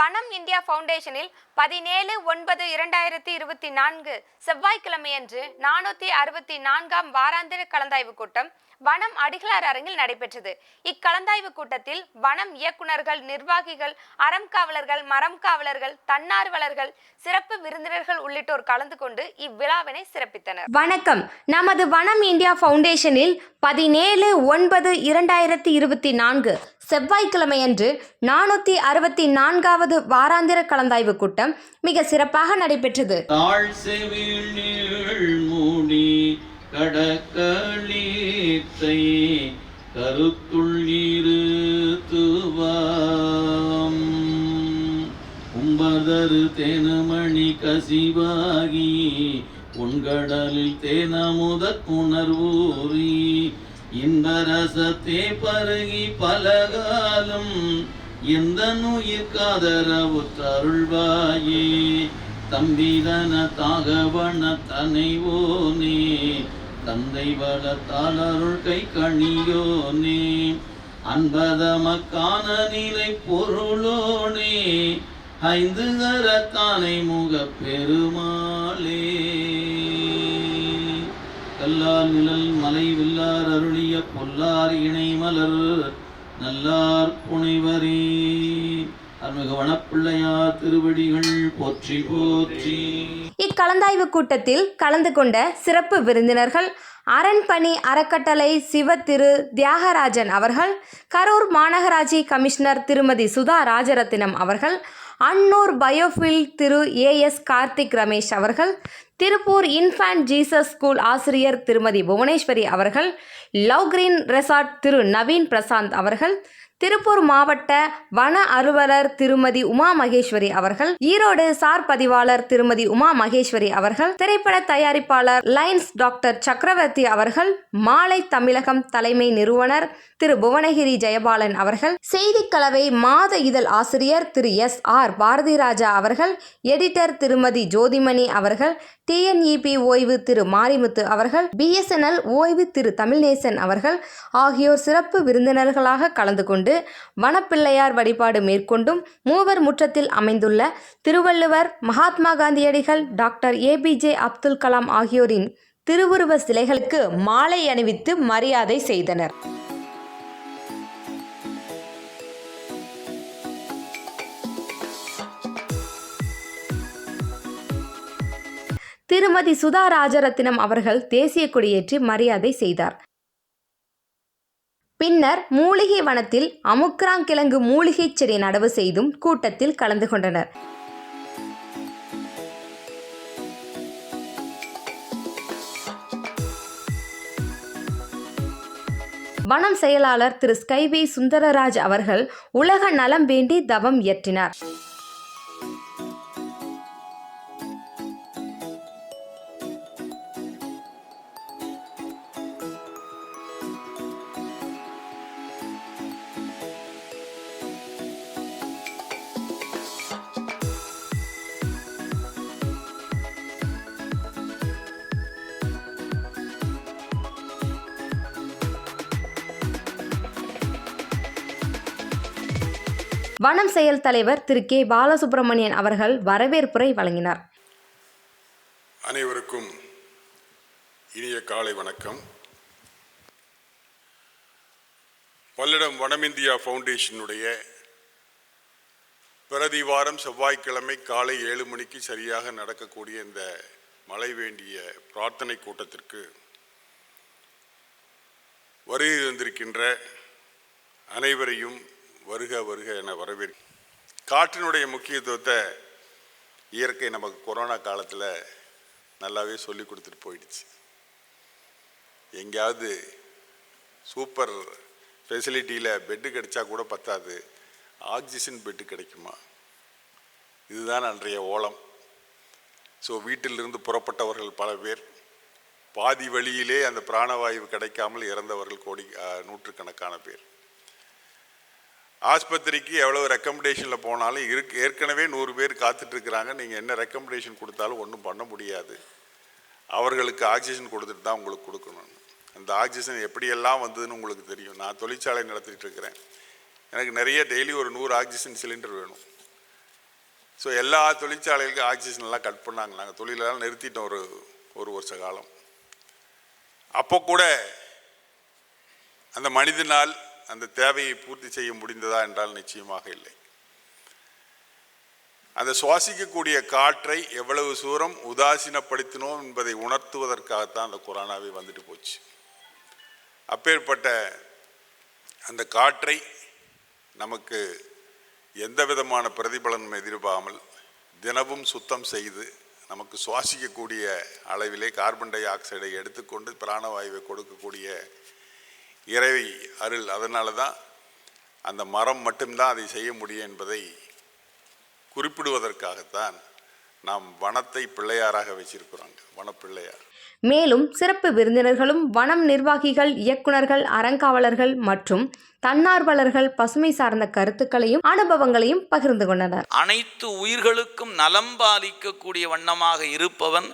வனம் இந்தியா ஃபவுண்டேஷனில் பதினேழு ஒன்பது இரண்டாயிரத்தி இருபத்தி நான்கு செவ்வாய்க்கிழமையன்று நானூற்றி அறுபத்தி நான்காம் வாராந்திர கலந்தாய்வு கூட்டம் வனம் அடிகளார் அரங்கில் நடைபெற்றது. இக்கலந்தாய்வு கூட்டத்தில் வனம் இயக்குனர்கள் நிர்வாகிகள் அறம் காவலர்கள் மரம் காவலர்கள் தன்னார்வலர்கள் சிறப்பு விருந்தினர்கள் உள்ளிட்டோர் கலந்து கொண்டு இவ்விழாவினை சிறப்பித்தனர். வணக்கம். நமது வனம் இந்தியா ஃபவுண்டேஷனில் பதினேழு ஒன்பது இரண்டாயிரத்தி இருபத்தி நான்கு செவ்வாய்க்கிழமையன்று நானூற்றி அறுபத்தி நான்காவது வாராந்திர கலந்தாய்வு கூட்டம் மிக சிறப்பாக நடைபெற்றது. தாழ் செவில் கருத்துள் இருத்துவாம். உம்பதரு தேனமணி கசிவாகி உன்கடலில் தேனமுத உணர்வூறி இன்பரசத்தே பருகி பலகாலும் எந்த நுயிர் காதரவு தருள்வாயே தம்பிதன தாகவன தனைவோனே தந்தை வளத்தால் அருள் கை கணியோனே அன்பதமக்கான நிலை பொருளோனே ஐந்து கரத்தானை முக பெருமாளே. கல்லார் நிழல் மலை வில்லார் அருளிய பொல்லார் இணை மலர் நல்லார் புனைவரே. அருள்மிகு வனப்பிள்ளையார் திருவடிகள் போற்றி போற்றி. இக்கலந்தாய்வு கூட்டத்தில் கலந்து கொண்ட சிறப்பு விருந்தினர்கள் அரண்பணி அறக்கட்டளை சிவ திரு தியாகராஜன் அவர்கள் கரூர் மாநகராட்சி கமிஷனர் திருமதி சுதா ராஜரத்தினம் அவர்கள் அன்னூர் பயோஃபில் திரு ஏஎஸ் கார்த்திக் ரமேஷ் அவர்கள் திருப்பூர் இன்ஃபேண்ட் ஜீசஸ் ஸ்கூல் ஆசிரியர் திருமதி புவனேஸ்வரி அவர்கள் லவ் கிரீன் ரெசார்ட் திரு நவீன் பிரசாந்த் அவர்கள் திருப்பூர் மாவட்ட வன அலுவலர் திருமதி உமா மகேஸ்வரி அவர்கள் ஈரோடு சார் பதிவாளர் திருமதி உமா மகேஸ்வரி அவர்கள் திரைப்பட தயாரிப்பாளர் லைன்ஸ் டாக்டர் சக்கரவர்த்தி அவர்கள் மாலை தமிழகம் தலைமை நிறுவனர் திரு புவனகிரி ஜெயபாலன் அவர்கள் செய்திக் கலவை மாத இதழ் ஆசிரியர் திரு எஸ் ஆர் பாரதிராஜா அவர்கள் எடிட்டர் திருமதி ஜோதிமணி அவர்கள் டிஎன்இபி ஓய்வு திரு மாரிமுத்து அவர்கள் பிஎஸ்என்எல் ஓய்வு திரு தமிழ்நேசன் அவர்கள் ஆகியோர் சிறப்பு விருந்தினர்களாக கலந்து கொண்டு வனப்பிள்ளையார் வழிபாடு மேற்கொண்டும் மூவர் முற்றத்தில் அமைந்துள்ள திருவள்ளுவர் மகாத்மா காந்தியடிகள் டாக்டர் ஏபிஜே அப்துல் கலாம் ஆகியோரின் திருவுருவ சிலைகளுக்கு மாலை அணிவித்து மரியாதை செய்தனர். திருமதி சுதா ராஜரத்தினம் அவர்கள் தேசிய கொடியேற்றி மரியாதை செய்தார். பின்னர் மூலிகை வனத்தில் அமுக்ராங்கிழங்கு மூலிகை செடி நடவு செய்தும் கூட்டத்தில் கலந்து கொண்டனர். வனம் செயலாளர் திரு ஸ்கைவி சுந்தரராஜ் அவர்கள் உலக நலம் வேண்டி தவம் இயற்றினார். வனம் செயல் தலைவர் திரு கே பாலசுப்ரமணியன் அவர்கள் வரவேற்புரை வழங்கினார். அனைவருக்கும் இனிய காலை வணக்கம். பல்லடம் வனமிந்தியா ஃபவுண்டேஷனுடைய பிரதி வாரம் செவ்வாய்க்கிழமை காலை ஏழு மணிக்கு சரியாக நடக்கக்கூடிய இந்த மழை வேண்டிய பிரார்த்தனை கூட்டத்திற்கு வருகை வந்திருக்கின்ற அனைவரையும் வருக வருக என வரவேற் காற்றினுடைய முக்கியத்துவத்தை இயற்கை நமக்கு கொரோனா காலத்தில் நல்லாவே சொல்லி கொடுத்துட்டு போயிடுச்சு. எங்கேயாவது சூப்பர் ஃபெசிலிட்டியில் பெட்டு கிடைச்சா கூட பத்தாது. ஆக்சிஜன் பெட்டு கிடைக்குமா? இதுதான் அன்றைய ஓலம். ஸோ வீட்டிலிருந்து புறப்பட்டவர்கள் பல பேர் பாதி வழியிலே அந்த பிராணவாயு கிடைக்காமல் இறந்தவர்கள் கோடி நூற்றுக்கணக்கான பேர். ஆஸ்பத்திரிக்கு எவ்வளோ ரெக்கமெண்டேஷனில் போனாலும் இருக்கு ஏற்கனவே நூறு பேர் காத்துட்ருக்குறாங்க. நீங்கள் என்ன ரெக்கமெண்டேஷன் கொடுத்தாலும் ஒன்றும் பண்ண முடியாது. அவர்களுக்கு ஆக்சிஜன் கொடுத்துட்டு தான் உங்களுக்கு கொடுக்கணும். அந்த ஆக்சிஜன் எப்படியெல்லாம் வந்ததுன்னு உங்களுக்கு தெரியும். நான் தொழிற்சாலை நடத்திட்டு இருக்கிறேன் எனக்கு நிறைய டெய்லி ஒரு நூறு ஆக்சிஜன் சிலிண்டர் வேணும். ஸோ எல்லா தொழிற்சாலைகளுக்கும் ஆக்சிஜன் எல்லாம் கட் பண்ணாங்க. நாங்கள் தொழிலெல்லாம் நிறுத்திட்டோம் ஒரு ஒரு வருஷ காலம். அப்போ கூட அந்த மனிதனால் அந்த தேவையை பூர்த்தி செய்ய முடிந்ததா என்றால் நிச்சயமாக இல்லை. அந்த சுவாசிக்கக்கூடிய காற்றை எவ்வளவு தூரம் உதாசீனப்படுத்தினோம் என்பதை உணர்த்துவதற்காகத்தான் அந்த கொரோனாவே வந்துட்டு போச்சு. அப்பேற்பட்ட அந்த காற்றை நமக்கு எந்த விதமான பிரதிபலனும் எதிர்பாமல் தினமும் சுத்தம் செய்து நமக்கு சுவாசிக்கக்கூடிய அளவிலே கார்பன் டை ஆக்சைடை எடுத்துக்கொண்டு பிராணவாயுவை கொடுக்கக்கூடிய இறைவை அருள். அதனால தான் அந்த மரம் மட்டும்தான் அதை செய்ய முடியும் என்பதை குறிப்பிடுவதற்காகத்தான் நாம் வனத்தை பிள்ளையாராக வச்சிருக்கிறோங்க வனப்பிள்ளையார். மேலும் சிறப்பு விருந்தினர்களும் வனம் நிர்வாகிகள் இயக்குனர்கள் அறங்காவலர்கள் மற்றும் தன்னார்வலர்கள் பசுமை சார்ந்த கருத்துக்களையும் அனுபவங்களையும் பகிர்ந்து கொண்டனர். அனைத்து உயிர்களுக்கும் நலம் பாதிக்கக்கூடிய வண்ணமாக இருப்பவன்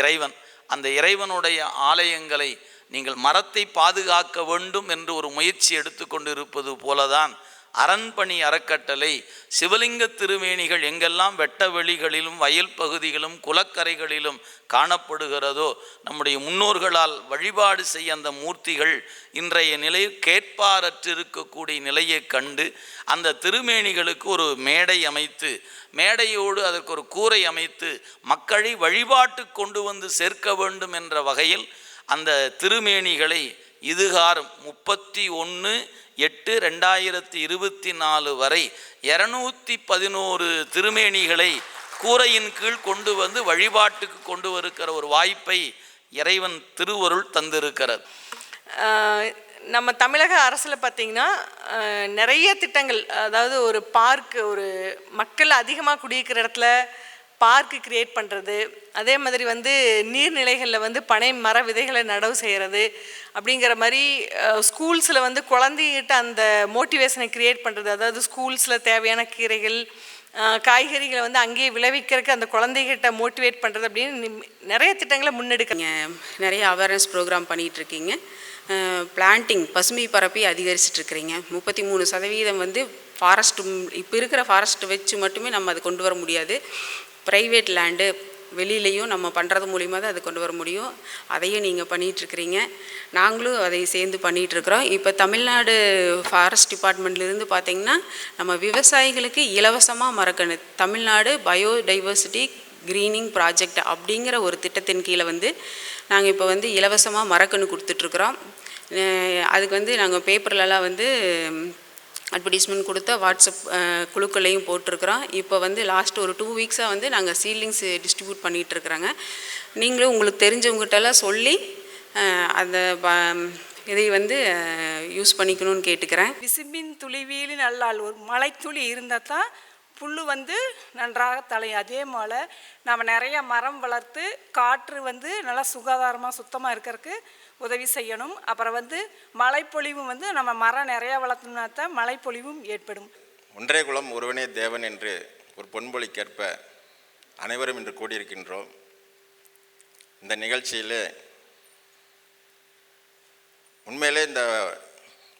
இறைவன். அந்த இறைவனுடைய ஆலயங்களை நீங்கள் மரத்தை பாதுகாக்க வேண்டும் என்று ஒரு முயற்சி எடுத்துக்கொண்டு இருப்பது போலதான் அரண்பணி அறக்கட்டளை சிவலிங்க திருமேனிகள் எங்கெல்லாம் வெட்ட வெளிகளிலும் வயல் பகுதிகளும் குளக்கரைகளிலும் காணப்படுகிறதோ நம்முடைய முன்னோர்களால் வழிபாடு செய்ய அந்த மூர்த்திகள் இன்றைய நிலையில் கேட்பாரற்றிருக்கக்கூடிய நிலையை கண்டு அந்த திருமேனிகளுக்கு ஒரு மேடை அமைத்து மேடையோடு அதற்கு ஒரு கூரை அமைத்து மக்களை வழிபாட்டு கொண்டு வந்து சேர்க்க வேண்டும் என்ற வகையில் அந்த திருமேனிகளை இதுகாரம் முப்பத்தி ஒன்று எட்டு ரெண்டாயிரத்தி இருபத்தி நாலு வரை இரநூத்தி பதினோரு திருமேனிகளை கூரையின் கீழ் கொண்டு வந்து வழிபாட்டுக்கு கொண்டு வருகிற ஒரு வாய்ப்பை இறைவன் திருவருள் தந்திருக்கிறது நம்ம தமிழக அரசில் பார்த்திங்கன்னா நிறைய திட்டங்கள் அதாவது ஒரு பார்க் ஒரு மக்கள் அதிகமாக குடியிருக்கிற இடத்துல பார்க்கு கிரியேட் பண்ணுறது அதே மாதிரி வந்து நீர்நிலைகளில் வந்து பனை மர விதைகளை நடவு செய்கிறது அப்படிங்கிற மாதிரி ஸ்கூல்ஸில் வந்து குழந்தைகிட்ட அந்த மோட்டிவேஷனை கிரியேட் பண்ணுறது அதாவது ஸ்கூல்ஸில் தேவையான கீரைகள் காய்கறிகளை வந்து அங்கேயே விளைவிக்கிறதுக்கு அந்த குழந்தைகிட்ட மோட்டிவேட் பண்ணுறது அப்படின்னு நிறைய திட்டங்களை முன்னெடுக்க நிறைய அவேர்னஸ் ப்ரோக்ராம் பண்ணிகிட்ருக்கீங்க பிளான்டிங் பசுமை பரப்பி அதிகரிச்சிட்ருக்கிறீங்க முப்பத்தி மூணு சதவீதம் வந்து ஃபாரஸ்ட் இப்போ இருக்கிற ஃபாரஸ்ட் வச்சு மட்டுமே நம்ம அதை கொண்டு வர முடியாது. ப்ரைவேட் லேண்டு வெளியிலையும் நம்ம பண்ணுறது மூலிமா தான் அது கொண்டு வர முடியும். அதையும் நீங்கள் பண்ணிகிட்ருக்கிறீங்க நாங்களும் அதை சேர்ந்து பண்ணிகிட்ருக்குறோம் இப்போ தமிழ்நாடு ஃபாரஸ்ட் டிபார்ட்மெண்ட்லேருந்து பார்த்திங்கன்னா நம்ம விவசாயிகளுக்கு இலவசமாக மறக்கணு தமிழ்நாடு பயோடைவர்சிட்டி க்ரீனிங் ப்ராஜெக்ட் அப்படிங்கிற ஒரு திட்டத்தின் கீழே வந்து நாங்கள் இப்போ வந்து இலவசமாக மரக்கன்று கொடுத்துட்ருக்குறோம் அதுக்கு வந்து நாங்கள் பேப்பர்லலாம் வந்து அட்வர்டைஸ்மெண்ட் கொடுத்த வாட்ஸ்அப் குழுக்களையும் போட்டிருக்கிறோம். இப்போ வந்து லாஸ்ட் ஒரு டூ வீக்ஸாக வந்து நாங்கள் சீலிங்ஸ் டிஸ்ட்ரிபியூட் பண்ணிகிட்ருக்குறாங்க நீங்களும் உங்களுக்கு தெரிஞ்சவங்ககிட்டலாம் சொல்லி அதை அந்த ப- இதை வந்து யூஸ் பண்ணிக்கணும்னு கேட்டுக்கிறேன். விசும்பின் துளிவீலி நல்லால் ஒரு மலைத்துளி இருந்தால் தான் புல் வந்து நன்றாக தலையும். அதே போல் நம்ம நிறைய மரம் வளர்த்து காற்று வந்து நல்லா சுகாதாரமாக சுத்தமாக இருக்கிறதுக்கு உதவி செய்யணும். அப்புறம் வந்து மழைப்பொழிவும் வந்து நம்ம மரம் நிறையா வளர்த்தோம்னா தான் மழைப்பொழிவும் ஏற்படும். ஒன்றே குலம் ஒருவனே தேவன் என்று ஒரு பொன்மொழிக்கேற்ப அனைவரும் இன்று கூடியிருக்கின்றோம். இந்த நிகழ்ச்சியில் உண்மையிலே இந்த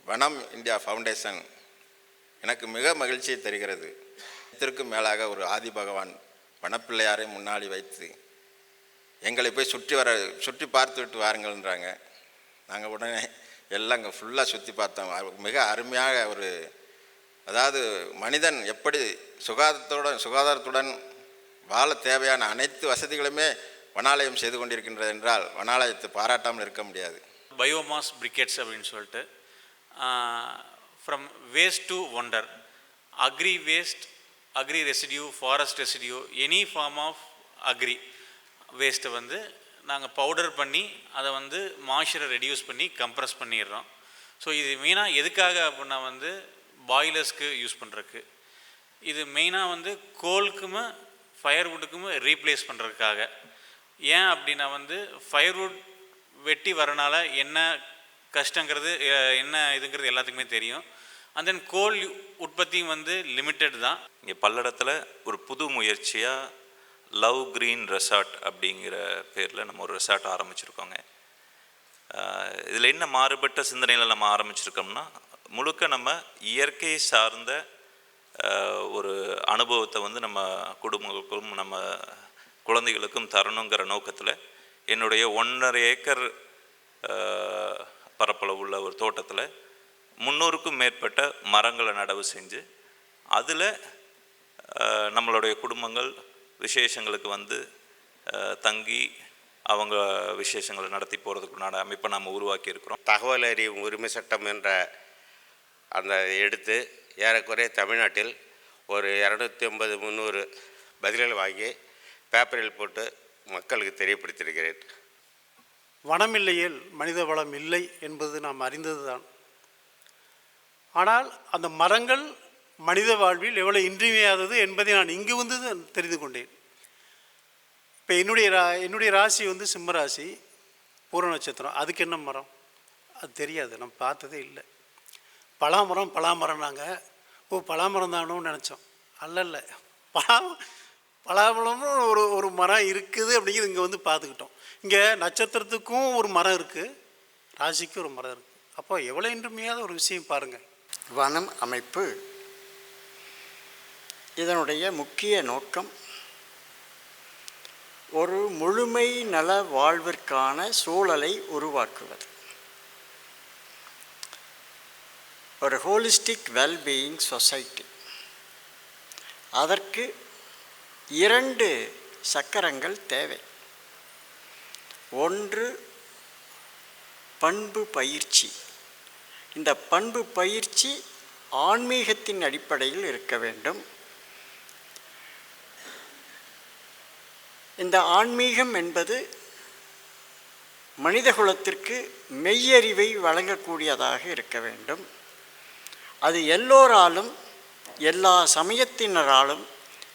வனம் இந்தியா ஃபவுண்டேஷன் எனக்கு மிக மகிழ்ச்சியை தருகிறது. இதற்கும் மேலாக ஒரு ஆதி பகவான் வனப்பிள்ளையாரை முன்னாடி வைத்து எங்களை போய் சுற்றி வர சுற்றி பார்த்து விட்டு வாருங்கள்ன்றாங்க நாங்கள் உடனே எல்லாம் அங்கே ஃபுல்லாக சுற்றி பார்த்தோம். மிக அருமையாக ஒரு அதாவது மனிதன் எப்படி சுகாதாரத்துடன் சுகாதாரத்துடன் வாழ தேவையான அனைத்து வசதிகளுமே வனாலயம் செய்து கொண்டிருக்கின்றது என்றால் வனாலயத்தை பாராட்டாமல் இருக்க முடியாது. பயோமாஸ் பிரிக்கெட்ஸ் அப்படின்னு சொல்லிட்டு from waste to wonder agri waste agri residue forest residue any form of agri வேஸ்ட்டை வந்து நாங்கள் பவுடர் பண்ணி அதை வந்து மாய்ச்சரை ரெடியூஸ் பண்ணி கம்ப்ரஸ் பண்ணிடுறோம். ஸோ இது மெயினாக எதுக்காக அப்படின்னா வந்து பாய்லர்ஸ்க்கு யூஸ் பண்ணுறக்கு இது மெயினாக வந்து கோலுக்குமே ஃபயர்வுட்டுக்குமே ரீப்ளேஸ் பண்ணுறதுக்காக ஏன் அப்படின்னா வந்து ஃபயர்வுட் வெட்டி வரனால என்ன கஷ்டங்கிறது என்ன இதுங்கிறது எல்லாத்துக்குமே தெரியும். அண்ட் தென் கோல் உற்பத்தியும் வந்து லிமிட்டட் தான். இங்கே பல்லடத்தில் ஒரு புது முயற்சியாக லவ் க்ரீன் ரெசார்ட் அப்படிங்கிற பேரில் நம்ம ஒரு ரெசார்ட் ஆரம்பிச்சிருக்கோங்க. இதில் என்ன மாறுபட்ட சிந்தனையில் நம்ம ஆரம்பிச்சிருக்கோம்னா முழுக்க நம்ம இயற்கை சார்ந்த ஒரு அனுபவத்தை வந்து நம்ம குடும்பங்களுக்கும் நம்ம குழந்தைகளுக்கும் தரணுங்கிற நோக்கத்தில் என்னுடைய ஒன்றரை ஏக்கர் அஹ், பரப்பளவு உள்ள ஒரு தோட்டத்தில் முந்நூறுக்கும் மேற்பட்ட மரங்களை நடவு செஞ்சு அதில் நம்மளுடைய குடும்பங்கள் விசேஷங்களுக்கு வந்து தங்கி அவங்க விசேஷங்களை நடத்தி போகிறதுக்குண்டான அமைப்பை நம்ம உருவாக்கி இருக்கிறோம் தகவல் அறியும் உரிமை சட்டம் என்ற அந்த எடுத்து ஏறக்குறைய தமிழ்நாட்டில் ஒரு இரநூத்தி ஐம்பது முந்நூறு பதில்கள் வாங்கி பேப்பரில் போட்டு மக்களுக்கு தெரியப்படுத்தியிருக்கிறேன். வனம் இல்லையேல் மனித வளம் இல்லை என்பது நாம் அறிந்ததுதான். ஆனால் அந்த மரங்கள் மனித வாழ்வில் எவ்வளவு இன்றியமையாதது என்பதை நான் இங்கு வந்து தெரிந்து கொண்டேன். இப்போ என்னுடைய ரா என்னுடைய ராசி வந்து சிம்ம ராசி நட்சத்திரம். அதுக்கு என்ன மரம்? அது தெரியாது. நம்ம பார்த்ததே இல்லை. பலாமரம் பலாமரம்னாங்க ஓ பலாமரம் தானோன்னு நினச்சோம். அல்ல பலா பலாமரம்னு ஒரு ஒரு மரம் இருக்குது அப்படிங்கிறது இங்கே வந்து பார்த்துக்கிட்டோம். இங்கே நட்சத்திரத்துக்கும் ஒரு மரம் இருக்குது ராசிக்கும் ஒரு மரம் இருக்குது அப்போ எவ்வளோ இன்றுமையாத ஒரு விஷயம் பாருங்கள் வனம் அமைப்பு இதனுடைய முக்கிய நோக்கம் ஒரு முழுமை நல வாழ்விற்கான சூழலை உருவாக்குவது. ஒரு ஹோலிஸ்டிக் வெல்பீயிங் சொசைட்டி. அதற்கு இரண்டு சக்கரங்கள் தேவை. ஒன்று பண்பு பயிற்சி. இந்த பண்பு பயிற்சி ஆன்மீகத்தின் அடிப்படையில் இருக்க வேண்டும். இந்த ஆன்மீகம் என்பது மனிதகுலத்திற்கு மெய்யறிவை வழங்கக்கூடியதாக இருக்க வேண்டும். அது எல்லோராலும் எல்லா சமயத்தினராலும்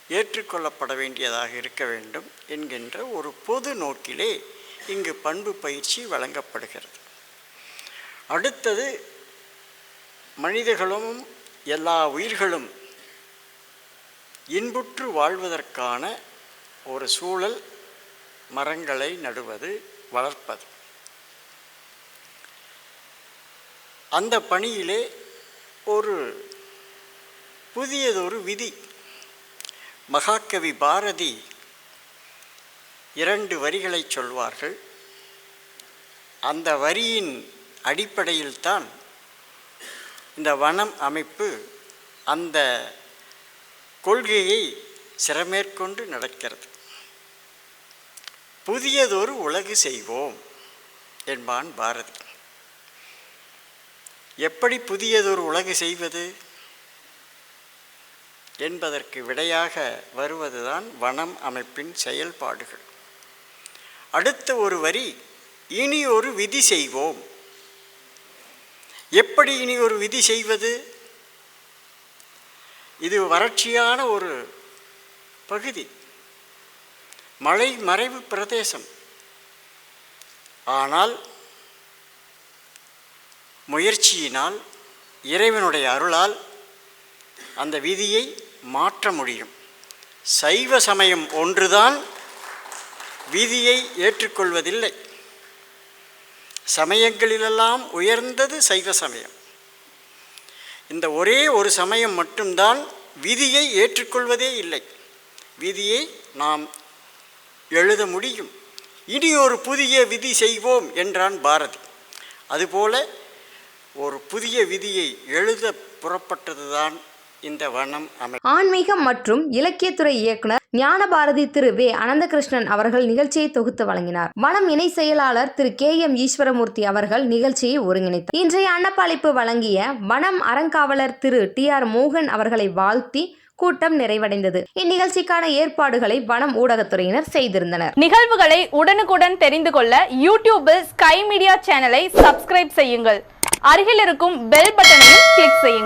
ஏற்றுக்கொள்ளப்பட வேண்டியதாக இருக்க வேண்டும் என்கின்ற ஒரு பொது நோக்கிலே இங்கு பண்பு பயிற்சி வழங்கப்படுகிறது. அடுத்தது மனிதர்களும் எல்லா உயிர்களும் இன்புற்று வாழ்வதற்கான ஒரு சூழல் மரங்களை நடுவது வளர்ப்பது. அந்த பணியிலே ஒரு புதியதொரு விதி. மகாகவி பாரதி இரண்டு வரிகளை சொல்வார்கள். அந்த வரியின் அடிப்படையில்தான் இந்த வனம் அமைப்பு அந்த கொள்கையை சிறமேற்கொண்டு நடக்கிறது. புதியதொரு உலகு செய்வோம் என்பான் பாரதி. எப்படி புதியதொரு உலகு செய்வது? என்பதற்கு விடையாக வருவதுதான் வனம் அமைப்பின் செயல்பாடுகள். அடுத்த ஒரு வரி இனி ஒரு விதி செய்வோம். எப்படி இனி ஒரு விதி செய்வது? இது வறட்சியான ஒரு பகுதி. மலை மறைவு பிரதேசம். ஆனால் முயற்சியினால் இறைவனுடைய அருளால் அந்த விதியை மாற்ற முடியும். சைவ சமயம் ஒன்றுதான் விதியை ஏற்றுக்கொள்வதில்லை. சமயங்களிலெல்லாம் உயர்ந்தது சைவ சமயம். இந்த ஒரே ஒரு சமயம் மட்டும்தான் விதியை ஏற்றுக்கொள்வதே இல்லை. விதியை நாம் எழுத முடியும். இனி ஒரு புதிய விதி செய்வோம் என்றான் பாரதி. அதுபோல ஒரு புதிய விதியை எழுத புறப்பட்டதுதான் இந்த வனம் அமை. ஆன்மீகம் மற்றும் இலக்கியத்துறை இயக்குனர் ஞானபாரதி திரு வே. அனந்தகிருஷ்ணன் அவர்கள் நிகழ்ச்சியை தொகுத்து வழங்கினார். வனம் இணை செயலாளர் திரு கே. எம். ஈஸ்வரமூர்த்தி அவர்கள் நிகழ்ச்சியை ஒருங்கிணைத்தார். இன்றைய அன்னப்பாளிப்பு வழங்கிய வனம் அறங்காவலர் திரு டி. ஆர். மோகன் அவர்களை வாழ்த்தி கூட்டம் நிறைவடைந்தது. இந்நிகழ்ச்சிக்கான ஏற்பாடுகளை வனம் ஊடகத்துறையினர் செய்திருந்தனர். நிகழ்வுகளை உடனுக்குடன் தெரிந்து கொள்ள யூடியூபில் ஸ்கை மீடியா சேனலை சப்ஸ்கிரைப் செய்யுங்கள். அருகில் இருக்கும் பெல் பட்டனையும் கிளிக் செய்யுங்கள்.